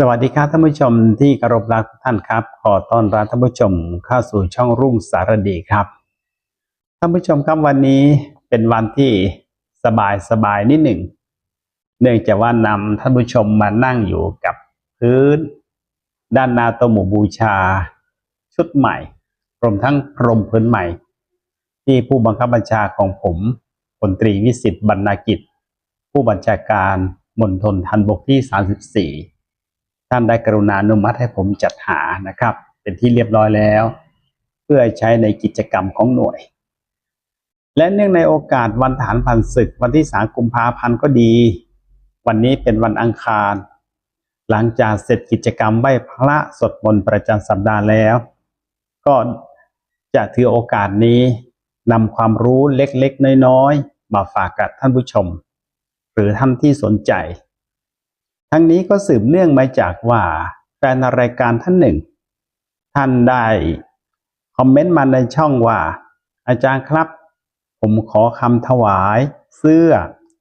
สวัสดีครับท่านผู้ชมที่เคารพรักทุกท่านครับ ขอต้อนรับท่านผู้ชมเข้าสู่ช่องรุ่งสารดีครับท่านผู้ชมครับวันนี้เป็นวันที่สบายสบายนิดหนึ่ง เนื่องจากว่านำท่านผู้ชมมานั่งอยู่กับพื้น ด้านหนาโตะหมู่บูชา ชุดใหม่รวมทั้งพรมพื้นใหม่ ที่ผู้บังคับบัญชาของผมพลตรีวิสิตบรรณากิจ ผู้บัญชาการมณฑลทันบกที่ 34 ท่านได้กรุณาอนุมัติให้ผมจัดหานะครับ เป็นที่เรียบร้อยแล้ว เพื่อใช้ในกิจกรรมของหน่วย และเนื่องในโอกาสวันฐานพันศึกวันที่สามกุมภาพันธ์ก็ดี วันนี้เป็นวันอังคาร หลังจากเสร็จกิจกรรมไหว้พระสวดมนต์ประจำสัปดาห์แล้ว ก็จะถือโอกาสนี้นำความรู้เล็กๆ น้อยๆ มาฝากกับท่านผู้ชม หรือท่านที่สนใจ ทั้งนี้ก็สืบเนื่องมาจากว่าแฟนรายการท่านหนึ่ง ท่านได้คอมเมนต์มาในช่องว่า อาจารย์ครับ ผมขอคำถวาย เสื้อ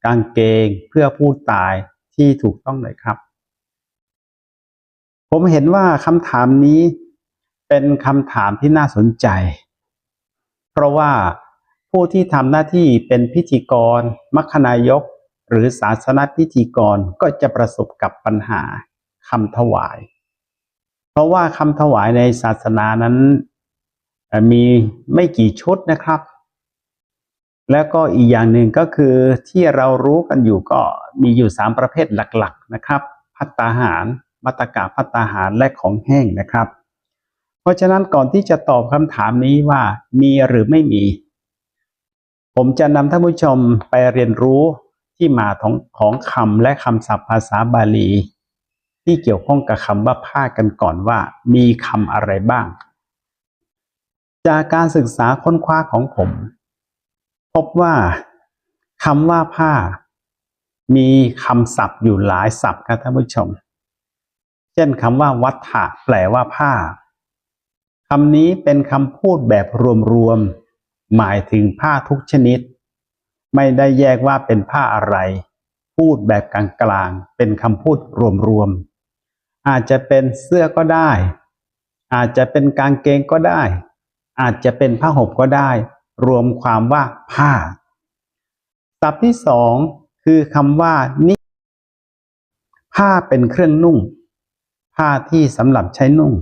กางเกงเพื่อผู้ตายที่ถูกต้องหน่อยครับ ผมเห็นว่าคำถามนี้เป็นคำถามที่น่าสนใจ เพราะว่าผู้ที่ทำหน้าที่เป็นพิธีกรมัคคนายก หรือศาสนพิธีกรก็จะประสบกับปัญหาคำถวาย เพราะว่าคำถวายในศาสนานั้นมีไม่กี่ชุดนะครับ แล้วก็อีกอย่างหนึ่งก็คือที่เรารู้กันอยู่ก็มีอยู่สามประเภทหลักๆนะครับ พัตตาหาร มัตตกะพัตตาหารและของแห้งนะครับ เพราะฉะนั้นก่อนที่จะตอบคำถามนี้ว่ามีหรือไม่มี ผมจะนำท่านผู้ชมไปเรียนรู้ ที่มาของของคำและคำศัพท์ภาษาบาลี ที่เกี่ยวข้องกับคำว่าผ้ากันก่อนว่ามีคำอะไรบ้าง จากการศึกษาค้นคว้าของผม พบว่าคำว่าผ้า มีคำศัพท์อยู่หลายศัพท์ครับท่านผู้ชม เช่นคำว่าวัฏฐะแปลว่าผ้าคำนี้เป็นคำพูดแบบรวมๆหมายถึงผ้าทุกชนิด ไม่ได้แยกว่าเป็นผ้าอะไร พูดแบบกลางๆ เป็นคำพูดรวมๆ อาจจะเป็นเสื้อก็ได้ อาจจะเป็นกางเกงก็ได้ อาจจะเป็นผ้าห่มก็ได้ รวมความว่าผ้าศัพท์ที่สองคือคำว่านิผ้าเป็นเครื่องนุ่ง ผ้าที่สำหรับใช้นุ่ง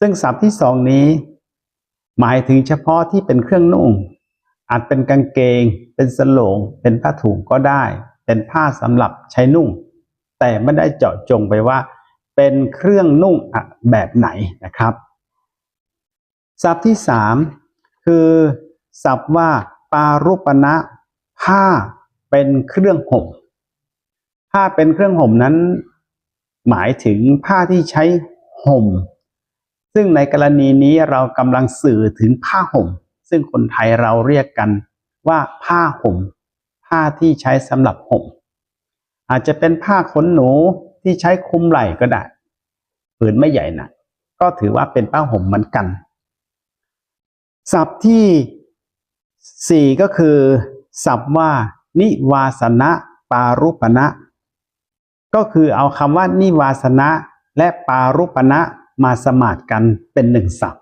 ซึ่งศัพท์ที่สองนี้ หมายถึงเฉพาะที่เป็นเครื่องนุ่ง อาจเป็นกางเกง เป็นสโลง เป็นผ้าถุงก็ได้ เป็นผ้าสำหรับใช้นุ่ง แต่ไม่ได้เจาะจงไปว่า เป็นเครื่องนุ่งแบบไหนนะครับ ศัพท์ที่สามคือ ศัพท์ว่า ปารุปณะผ้าเป็นเครื่องห่ม ผ้าเป็นเครื่องห่มนั้น หมายถึงผ้าที่ใช้ห่ม ซึ่งในกรณีนี้เรากำลังสื่อถึงผ้าห่ม ซึ่งคนไทยเราเรียกกันว่าผ้าห่ม ผ้าที่ใช้สำหรับห่ม อาจจะเป็นผ้าขนหนูที่ใช้คลุมไหล่ก็ได้ผืนไม่ใหญ่นะก็ถือว่าเป็นผ้าห่มเหมือนกัน ศัพท์ที่สี่ก็คือ ศัพท์ว่า นิวาสนะปารุปณะก็คือเอาคำว่านิวาสนะและปารุปณะมาสมาทกันเป็นหนึ่งศัพท์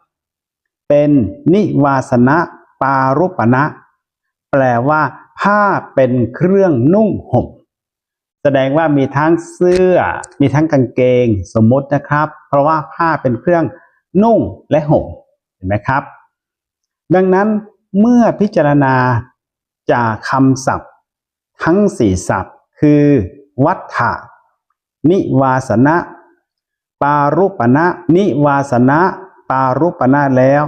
เป็นนิวาสนะปารุปณะแปลว่า ผ้าเป็นเครื่องนุ่งห่ม แสดงว่ามีทั้งเสื้อ มีทั้งกางเกงสมมตินะครับ เพราะว่าผ้าเป็นเครื่องนุ่งและห่มเห็นไหมครับ ดังนั้นเมื่อพิจารณาจากคำศัพท์ ทั้งสี่ศัพท์ คือ วัฏฐะนิวาสนะ ปารุปณะนิวาสนะปารุปณะแล้ว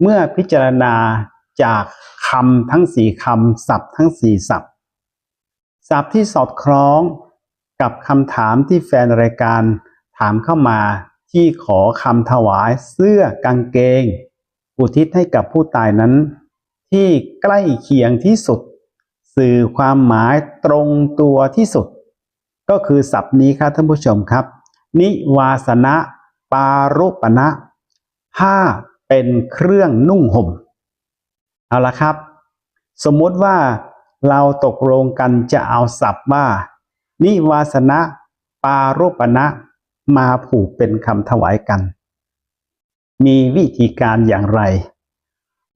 เมื่อพิจารณาจากคำทั้งสี่คำศัพท์ทั้งสี่ศัพท์ศัพท์ที่สอดคล้องกับคำถามที่แฟนรายการถามเข้ามาที่ขอคำถวายเสื้อกางเกง อุทิศให้กับผู้ตายนั้น ที่ใกล้เคียงที่สุด สื่อความหมายตรงตัวที่สุด ก็คือศัพท์นี้ครับท่านผู้ชมครับ นิวาสนะ ปารุปณะผ้า เป็นเครื่องนุ่งห่ม เอาละครับ สมมติว่าเราตกลงกันจะเอาศัพท์ว่า นิวาสนะปารูปณะมาผูกเป็นคำถวายกัน มีวิธีการอย่างไร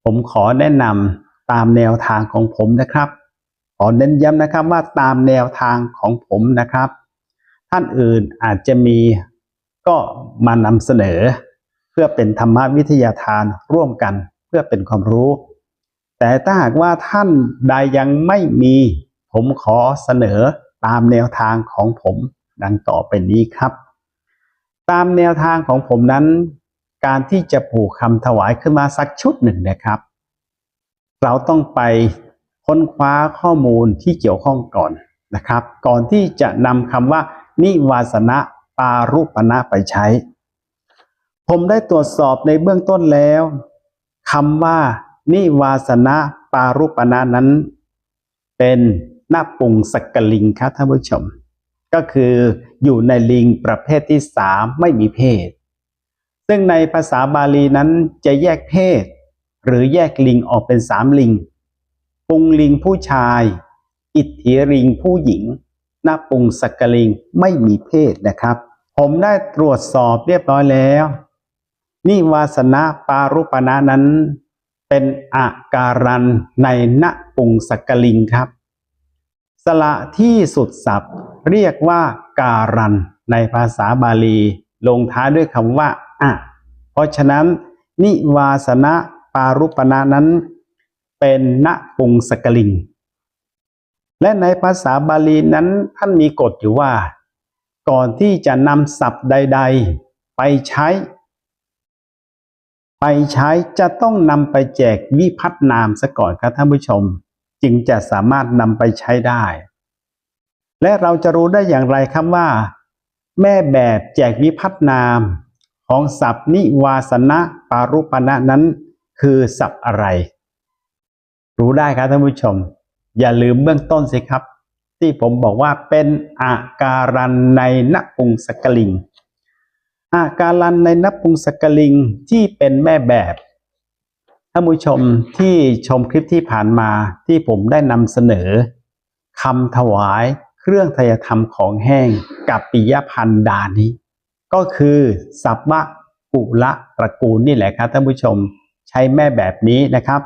ผมขอแนะนำตามแนวทางของผมนะครับ ขอเน้นย้ำนะครับว่าตามแนวทางของผมนะครับ ท่านอื่นอาจจะมีก็มานำเสนอ พื่อเป็นธรรมวิทยาทานร่วมกันเพื่อเป็นความรู้ แต่ถ้าหากว่าท่านใดยังไม่มี ผมขอเสนอตามแนวทางของผมดังต่อไปนี้ครับ ตามแนวทางของผมนั้น การที่จะผูกคำถวายขึ้นมาสักชุดหนึ่งนะครับ เราต้องไปค้นคว้าข้อมูลที่เกี่ยวข้องก่อนนะครับ ก่อนที่จะนำคำว่า นิวาสนะปารุปณะไปใช้ ผมได้ตรวจสอบในเบื้องต้นแล้วคำว่า นิวาสนะปารุปณะนั้น เป็นหน้าปุงสกกลิงครับท่านผู้ชม ก็คืออยู่ในลิงประเภทที่สามไม่มีเพศ ซึ่งในภาษาบาลีนั้นจะแยกเพศ หรือแยกลิงออกเป็นสามลิง ปุงลิงผู้ชาย อิทธิลิงผู้หญิงหน้าปุงสกกลิงไม่มีเพศนะครับ ผมได้ตรวจสอบเรียบร้อยแล้ว นิวาสนะปารุปณะนั้น เป็นอาการันในณปุงสกลิงครับสระที่สุดศัพท์เรียกว่าการันในภาษาบาลี ลงท้ายด้วยคำว่าอะเพราะฉะนั้น นิวาสนะปารุปณะนั้น เป็นณปุงสกลิง และในภาษาบาลีนั้นท่านมีกฎอยู่ว่า ก่อนที่จะนำศัพท์ใด ๆ ไปใช้ ไปใช้จะต้องนำไปแจกวิพัฒนามซะก่อนครับท่านผู้ชม จึงจะสามารถนำไปใช้ได้ และเราจะรู้ได้อย่างไรครับว่า แม่แบบแจกวิพัฒนามของศัพท์นิวาสนะปารุปณะนั้น คือศัพท์อะไร รู้ได้ครับท่านผู้ชม อย่าลืมเบื้องต้นสิครับ ที่ผมบอกว่าเป็นอาการันในนปุงสกลิง อาการลันในนปุงสกลิงที่เป็นแม่แบบท่านผู้ชมที่ชมคลิปที่ผ่านมาที่ผมได้นำเสนอคำถวายเครื่องทยธรรมของแห้งกับปิยพันธ์ดานี้ ก็คือสัพพะกุละตระกูลนี่แหละครับท่านผู้ชมใช้แม่แบบนี้นะครับ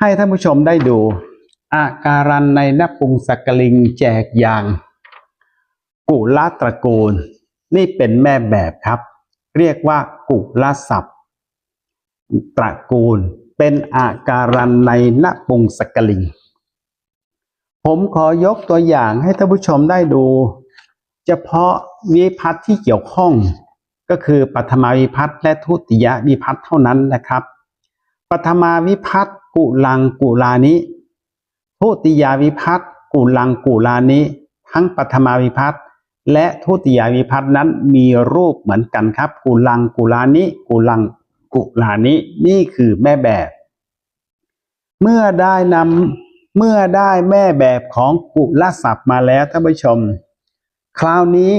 ให้ท่านผู้ชมได้ดู อาการันในนปุงสกลิงแจกอย่าง กุละตระกูล นี่เป็นแม่แบบครับ เรียกว่ากุลศัพท์ ตระกูลเป็นอาการันในนปุงสกลิง ผมขอยกตัวอย่างให้ท่านผู้ชมได้ดู เฉพาะวิพัฒน์ที่เกี่ยวข้อง ก็คือปัทมาวิพัฒน์และทุติยวิพัฒน์เท่านั้นนะครับ ปัทมาวิพัฒน์กุลังกุลานิทุติยวิพัฒน์กุลังกุลานิทั้งปัทมาวิพัฒน์ และทุติยวิพัฒน์นั้นมีรูปเหมือนกันครับกุลังกุลานิกุลังกุลานินี่คือแม่แบบ เมื่อได้นำเมื่อได้แม่แบบของกุลศัพท์มาแล้วท่านผู้ชม คราวนี้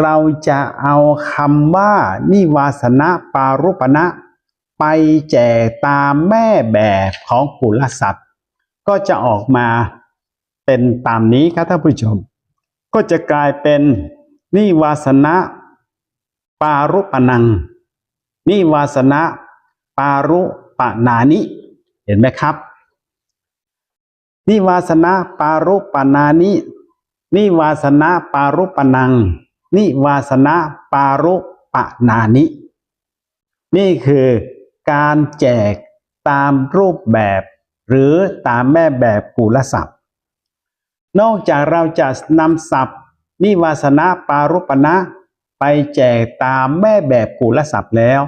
เราจะเอาคำว่า นิวาสนะปารุปณะไปแจกตามแม่แบบของกุลศัพท์ ก็จะออกมาเป็นตามนี้ครับท่านผู้ชม ก็จะกลายเป็นนิวาสนะปารุปนัง นิวาสนะปารุปนานิ เห็นไหมครับ นิวาสนะปารุปนานิ นิวาสนะปารุปนัง นิวาสนะปารุปนานิ นี่คือการแจกตามรูปแบบ หรือตามแม่แบบกุลศัพท์ นอกจากเราจะนำศัพท์นิวาสนะปารุปณะไปแจกตามแม่แบบกุลศัพท์แล้ว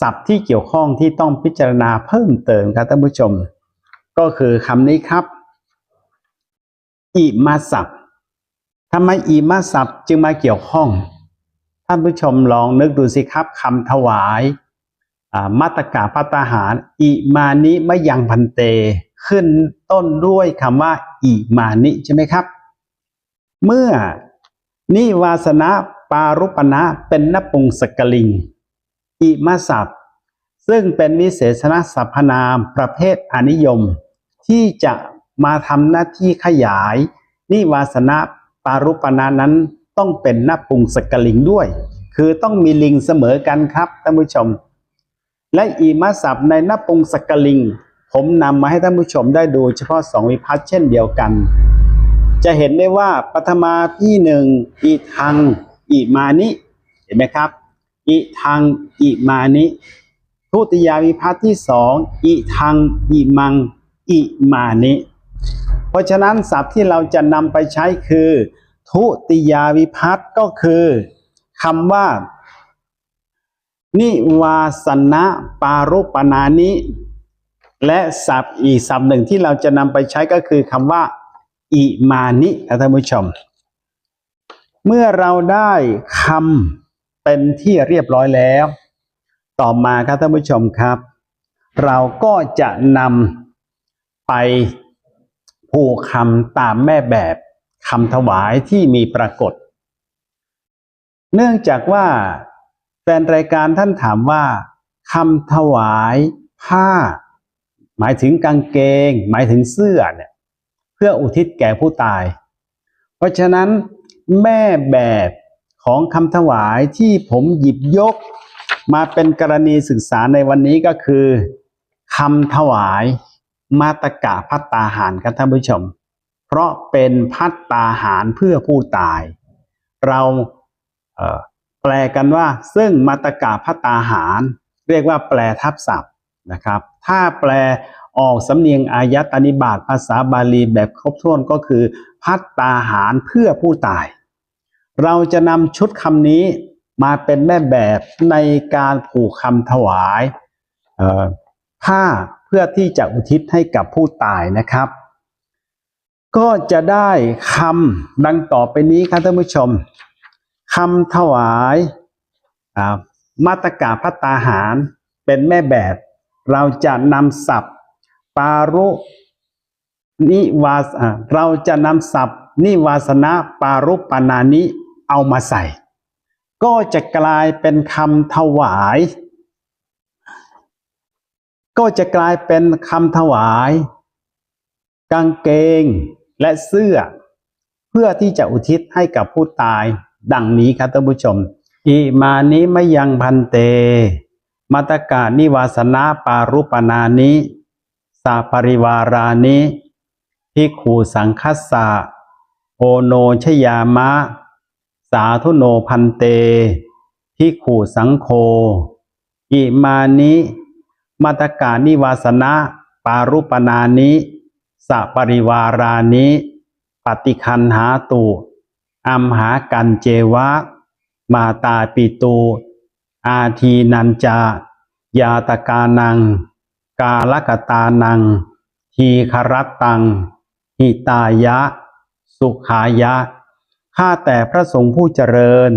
ศัพท์ที่เกี่ยวข้องที่ต้องพิจารณาเพิ่มเติมครับท่านผู้ชม ก็คือคำนี้ครับ อิมาศัพท์ทำไมอิมาศัพท์จึงมาเกี่ยวข้อง ท่านผู้ชมลองนึกดูสิครับคำถวาย มัตตกาพัตหาร อิมานิมะยังพันเต ขึ้นต้นด้วยคำว่าอิมานิใช่ไหมครับ เมื่อนิวาสนะปารุปณะเป็นนปุงสกลิง อิมาศัพท์ ซึ่งเป็นวิเศษณสรรพนามประเภทอนิยม ที่จะมาทำหน้าที่ขยาย นิวาสนะปารุปนานั้นต้องเป็นนปุงสกลิงด้วย คือต้องมีลิงเสมอกันครับท่านผู้ชม และอีมาศัพท์ในนปุงสกลิง ผมนำมาให้ท่านผู้ชมได้ดูเฉพาะสองวิพัฒน์เช่นเดียวกัน จะเห็นได้ว่าปฐมาที่หนึ่งอีทังอีมานิ เห็นไหมครับอีทังอีมานิทุติยาวิพัฒน์ที่สองอีทังอีมังอีมานิ เพราะฉะนั้นศัพท์ที่เราจะนำไปใช้คือ ทุติยาวิพัฒน์ก็คือคำว่า นิวาสนะปารุปนานิ และศัพท์อีกศัพท์หนึ่งที่เราจะนำไปใช้ก็คือคำว่าอิมานิครับท่านผู้ชม เมื่อเราได้คำเป็นที่เรียบร้อยแล้ว ต่อมาครับท่านผู้ชมครับ เราก็จะนำไปผูกคำตามแม่แบบคำถวายที่มีปรากฏ เนื่องจากว่าแฟนรายการท่านถามว่าคำถวายผ้า หมายถึงกางเกง หมายถึงเสื้อเนี่ยเพื่ออุทิศแก่ผู้ตาย เพราะฉะนั้นแม่แบบของคำถวายที่ผมหยิบยกมาเป็นกรณีศึกษาในวันนี้ก็คือคำถวายมาตกะพัตตาหารครับท่านผู้ชม เพราะเป็นพัตตาหารเพื่อผู้ตาย เราเแปลกันว่าซึ่งมาตกะพัตตาหาร เรียกว่าแปลทับศัพท์ นะครับ ถ้าแปลออกสำเนียงอายตนิบาตภาษาบาลีแบบครบถ้วนก็คือ พัตตาหารเพื่อผู้ตาย เราจะนำชุดคำนี้มาเป็นแม่แบบในการผูกคำถวายผ้าเพื่อที่จะอุทิศให้กับผู้ตายนะครับ ก็จะได้คำดังต่อไปนี้ครับท่านผู้ชมคำถวายมาตรกาพัตตาหารเป็นแม่แบบ เราจะนำศัพท์ ปารุนิวาสเราจะนำศัพท์ นิวาสนะปารุปนานิเอามาใส่ ก็จะกลายเป็นคำถวาย ก็จะกลายเป็นคำถวาย กางเกงและเสื้อ เพื่อที่จะอุทิศให้กับผู้ตาย ดังนี้ครับท่านผู้ชมอิมานิมยังพันเต มัตตกานิวาสนาปารุปนานิสาปริวารานิภิกขูสังคัสสะโอโนชยามะ สาธุโนพันเตภิกขูสังโฆอิมานิมัตตกานิวาสนาปารุปนานิสะปริวารานิปฏิคันหาตุอัมหากันเจวะ มาตาปิตู อาทีนันจายาตกานัง กาลกตานัง ทีครัตตัง หิตายะ สุขายะ ข้าแต่พระสงฆ์ผู้เจริญ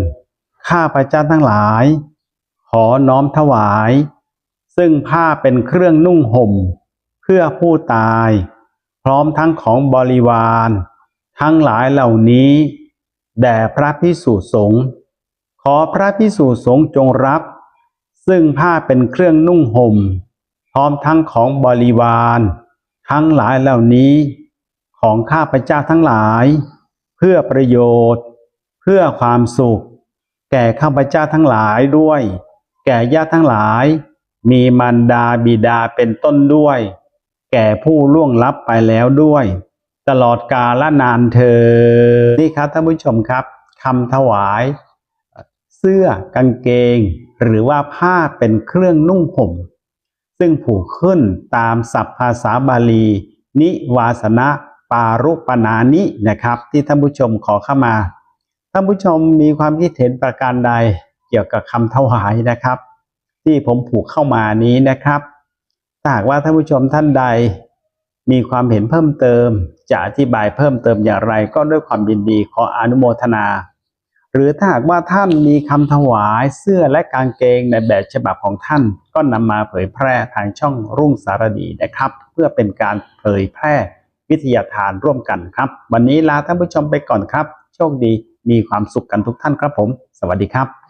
ข้าพระเจ้าทั้งหลาย ขอน้อมถวาย ซึ่งผ้าเป็นเครื่องนุ่งห่ม เพื่อผู้ตาย พร้อมทั้งของบริวาร ทั้งหลายเหล่านี้ แด่พระพิสุสงฆ์ ขอพระพิสุสงฆ์จงรับ ซึ่งผ้าเป็นเครื่องนุ่งห่ม พร้อมทั้งของบริวาร ทั้งหลายเหล่านี้ ของข้าพเจ้าทั้งหลาย เพื่อประโยชน์ เพื่อความสุข แก่ข้าพเจ้าทั้งหลายด้วย แก่ญาติทั้งหลาย มีมารดาบิดาเป็นต้นด้วย แก่ผู้ล่วงลับไปแล้วด้วย ตลอดกาลนานเธอนี่ครับท่านผู้ชมครับคำถวาย เสื้อกางเกง หรือว่าผ้าเป็นเครื่องนุ่งห่ม ซึ่งผูกขึ้นตามศัพท์ภาษาบาลี นิวาสนะปารุปนานินะครับ ที่ท่านผู้ชมขอเข้ามา ท่านผู้ชมมีความคิดเห็นประการใดเกี่ยวกับคำถวายนะครับ ที่ผมผูกเข้ามานี้นะครับถ้าหากว่าท่านผู้ชมท่านใด มีความเห็นเพิ่มเติม จะอธิบายเพิ่มเติมอย่างไร ก็ด้วยความยินดีขออนุโมทนา หรือถ้าหากว่าท่านมีคำถวายเสื้อและกางเกงในแบบฉบับของท่าน ก็นำมาเผยแพร่ทางช่องรุ่งสารดีนะครับ เพื่อเป็นการเผยแพร่วิทยาทานร่วมกันครับ วันนี้ลาท่านผู้ชมไปก่อนครับ โชคดีมีความสุขกันทุกท่านครับผม สวัสดีครับ